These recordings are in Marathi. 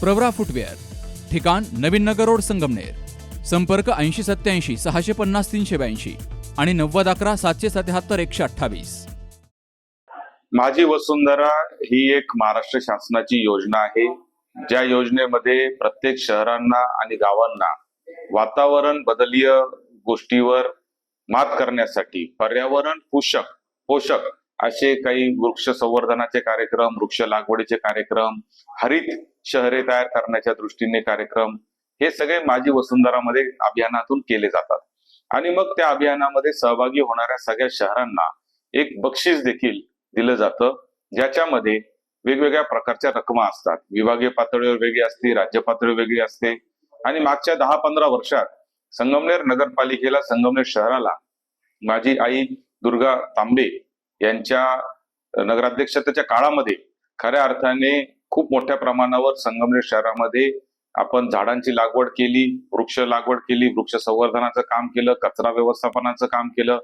प्रवरा फुटवेअर ठिकाण नवीन नगर रोड संगमनेर संपर्क ऐंशी सत्याऐंशी सहाशे पन्नास तीनशे ब्याऐंशी आणि नव्वद अकरा सातशे सत्याहत्तर एकशे अठ्ठावीस. माझी वसुंधरा ही एक महाराष्ट्र शासनाची योजना आहे. ज्या योजनेमध्ये प्रत्येक शहरांना आणि गावांना वातावरण बदलीय गोष्टीवर मात करण्यासाठी पर्यावरण पोषक पोषक असे काही वृक्ष संवर्धनाचे कार्यक्रम वृक्ष लागवडीचे कार्यक्रम हरित शहरे तयार करण्याच्या दृष्टीने कार्यक्रम हे सगळे माझी वसुंधरामध्ये अभियानातून केले जातात. आणि मग त्या अभियानामध्ये सहभागी होणाऱ्या सगळ्या शहरांना एक बक्षीस देखील दिलं जातं ज्याच्यामध्ये वेगवेगळ्या प्रकारच्या रकमा असतात. विभागीय पातळीवर वेगळी असते राज्य पातळीवर वेगळी असते. आणि मागच्या दहा पंधरा वर्षात संगमनेर नगरपालिकेला संगमनेर शहराला माझी आई दुर्गा तांबे यांच्या नगराध्यक्षतेच्या काळामध्ये खऱ्या अर्थाने खूप मोठ्या प्रमाणावर संगमनेर शहरामध्ये आपण झाडांची लागवड केली वृक्ष लागवड केली वृक्ष संवर्धनाचं काम केलं कचरा व्यवस्थापनाचं काम केलं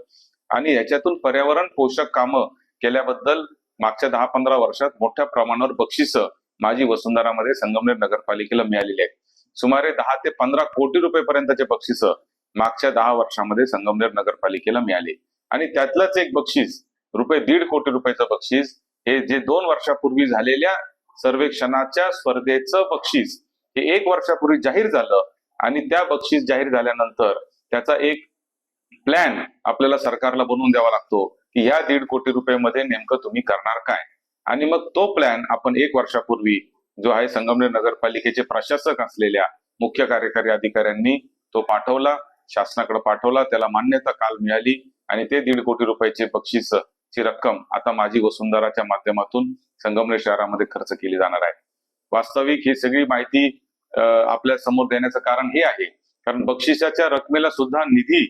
आणि याच्यातून पर्यावरण पोषक कामं केल्याबद्दल मागच्या दहा पंधरा वर्षात मोठ्या प्रमाणावर बक्षिस माझी वसुंधरामध्ये संगमनेर नगरपालिकेला मिळालेली आहेत. सुमारे दहा ते पंधरा कोटी रुपये पर्यंतचे बक्षिस मागच्या दहा वर्षामध्ये संगमनेर नगरपालिकेला मिळाले. आणि त्यातलंच एक बक्षीस रुपये दीड कोटी रुपयाचं बक्षीस. हे जे दोन वर्षापूर्वी झालेल्या सर्वेक्षणाच्या स्पर्धेचं बक्षीस हे एक वर्षापूर्वी जाहीर झालं आणि त्या बक्षीस जाहीर झाल्यानंतर त्याचा एक प्लॅन आपल्याला सरकारला बनवून द्यावा लागतो की ह्या दीड कोटी रुपयामध्ये नेमकं तुम्ही करणार काय? आणि मग तो प्लॅन आपण एक वर्षापूर्वी जो आहे संगमनेर नगरपालिकेचे प्रशासक असलेल्या मुख्य कार्यकारी अधिकाऱ्यांनी तो पाठवला शासनाकडे पाठवला त्याला मान्यता काल मिळाली आणि ते दीड कोटी रुपयाचे बक्षीस ची रक्कम आता माझी वसुंधराच्या माध्यमातून संगमनेर शहरामध्ये खर्च केली जाणार आहे. वास्तविक ही सगळी माहिती आपल्यासमोर देण्याचं कारण हे आहे. कारण बक्षिसाच्या रकमेला सुद्धा निधी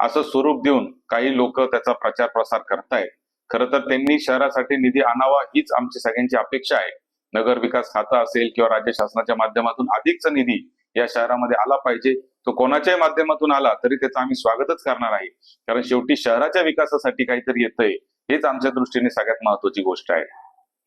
असं स्वरूप देऊन काही लोक त्याचा प्रचार प्रसार करतायत. खरं तर त्यांनी शहरासाठी निधी आणावा हीच आमची सगळ्यांची अपेक्षा आहे. नगर विकास खातं असेल किंवा राज्य शासनाच्या माध्यमातून अधिकचा निधी या शहरामध्ये आला पाहिजे. तो कोणाच्याही माध्यमातून आला तरी त्याचं आम्ही स्वागतच करणार आहे. कारण शेवटी शहराच्या विकासासाठी काहीतरी येतंय. हेच आमच्या दृष्टीने सगळ्यात महत्वाची गोष्ट आहे.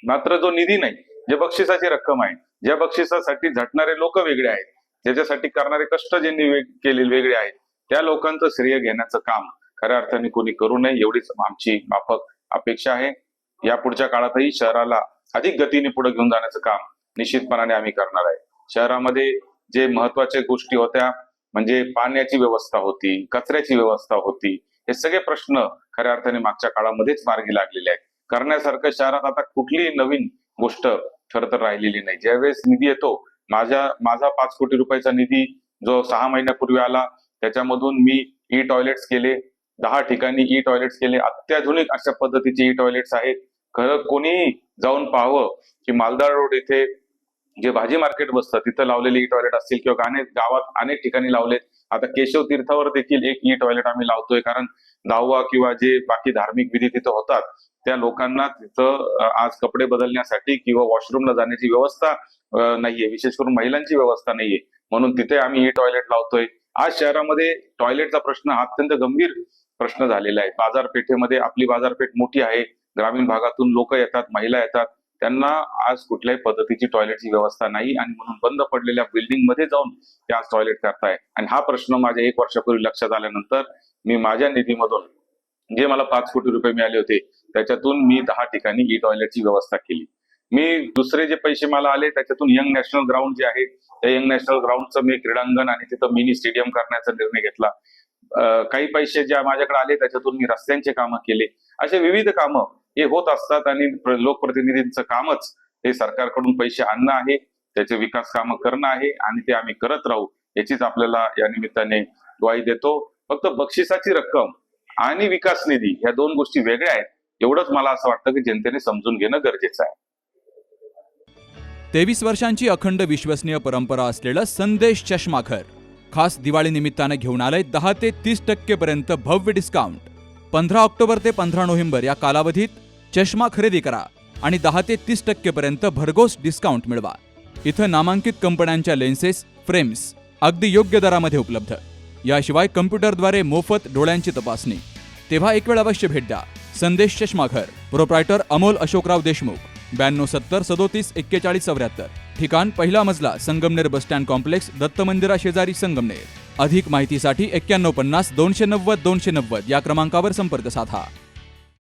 मात्र जो निधी नाही जे बक्षिसाची रक्कम आहे ज्या बक्षिसासाठी झटणारे लोक वेगळे आहेत ज्याच्यासाठी करणारे कष्ट ज्यांनी केलेले केले वेगळे आहेत त्या लोकांचं श्रेय घेण्याचं काम खऱ्या अर्थाने कोणी करू नये एवढीच आमची माफक अपेक्षा आहे. या पुढच्या काळातही शहराला अधिक गतीने पुढे घेऊन जाण्याचं काम निश्चितपणाने आम्ही करणार आहे. शहरामध्ये जे महत्त्वाच्या गोष्टी होत्या म्हणजे पाण्याची व्यवस्था होती कचऱ्याची व्यवस्था होती हे सगळे प्रश्न खऱ्या अर्थाने मागच्या काळामध्येच मार्गी लागलेले आहेत. करण्यासारखं शहरात आता कुठलीही नवीन गोष्ट खरं तर राहिलेली नाही. ज्यावेळेस निधी येतो माझ्या माझा पाच कोटी रुपयाचा निधी जो सहा महिन्यापूर्वी आला त्याच्यामधून मी ई टॉयलेट्स केले दहा ठिकाणी ई टॉयलेट्स केले अत्याधुनिक अशा पद्धतीचे ई टॉयलेट्स आहेत. खरं कोणी जाऊन पाहावं की मालदार रोड इथे जे भाजी मार्केट बसतं तिथं लावलेले ई e टॉयलेट असतील किंवा अनेक गावात अनेक ठिकाणी लावलेत. आता केशव तीर्थावर देखील एक e ई टॉयलेट आम्ही लावतोय कारण दहावा किंवा जे बाकी धार्मिक विधी तिथं होतात त्या लोकांना तिथं आज कपडे बदलण्यासाठी किंवा वॉशरूमला जाण्याची व्यवस्था नाहीये. विशेष करून महिलांची व्यवस्था नाहीये. म्हणून तिथे आम्ही e ई टॉयलेट लावतोय. आज शहरामध्ये टॉयलेटचा प्रश्न हा अत्यंत गंभीर प्रश्न झालेला आहे. बाजारपेठेमध्ये आपली बाजारपेठ मोठी आहे. ग्रामीण भागातून लोक येतात महिला येतात. त्यांना आज कुठल्याही पद्धतीची टॉयलेटची व्यवस्था नाही आणि म्हणून बंद पडलेल्या बिल्डिंगमध्ये जाऊन ते आज टॉयलेट करताय. आणि हा प्रश्न माझ्या एक वर्षापूर्वी लक्षात आल्यानंतर मी माझ्या निधीमधून जे मला पाच कोटी रुपये मिळाले होते त्याच्यातून मी दहा ठिकाणी ई टॉयलेटची व्यवस्था केली. मी दुसरे जे पैसे मला आले त्याच्यातून यंग नॅशनल ग्राउंड जे आहे त्या यंग नॅशनल ग्राउंडचं मी क्रीडांगण आणि तिथं मिनी स्टेडियम करण्याचा निर्णय घेतला. काही पैसे ज्या माझ्याकडे आले त्याच्यातून मी रस्त्यांचे कामं केले. असे विविध कामं हे होत असतात आणि लोकप्रतिनिधींचं कामच हे सरकारकडून पैसे आणणं आहे त्याचे विकास कामं करणं आहे आणि ते आम्ही करत राहू याचीच आपल्याला या निमित्ताने ग्वाही देतो. फक्त बक्षिसाची रक्कम आणि विकास निधी या दोन गोष्टी वेगळ्या आहेत. एवढंच मला असं वाटतं की जनतेने समजून घेणं गरजेचं आहे. तेवीस वर्षांची अखंड विश्वसनीय परंपरा असलेलं संदेश चष्माखर खास दिवाळी निमित्तानं घेऊन आलंय दहा ते तीस टक्के पर्यंत भव्य डिस्काउंट पंधरा ऑक्टोबर ते पंधरा नोव्हेंबर या कालावधीत चष्मा खरेदी करा आणि दहा ते तीस टक्केपर्यंत भरघोस डिस्काउंट मिळवा. इथं नामांकित कंपन्यांच्या लेन्सेस फ्रेम्स अगदी योग्य दरामध्ये उपलब्ध. याशिवाय कम्प्युटरद्वारे मोफत डोळ्यांची तपासणी. तेव्हा एक वेळ अवश्य भेट द्या. संदेश चष्माघर. प्रोप्रायटर अमोल अशोकराव देशमुख. ब्याण्णव सत्तर सदोतीस एक्केचाळीस चौऱ्याहत्तर. ठिकाण पहिला मजला Sangamner bus stand complex Datta मंदिरा शेजारी संगमनेर. अधिक माहितीसाठी एक्क्याण्णव पन्नास दोनशे नव्वद दोनशे नव्वद या क्रमांकावर संपर्क साधा.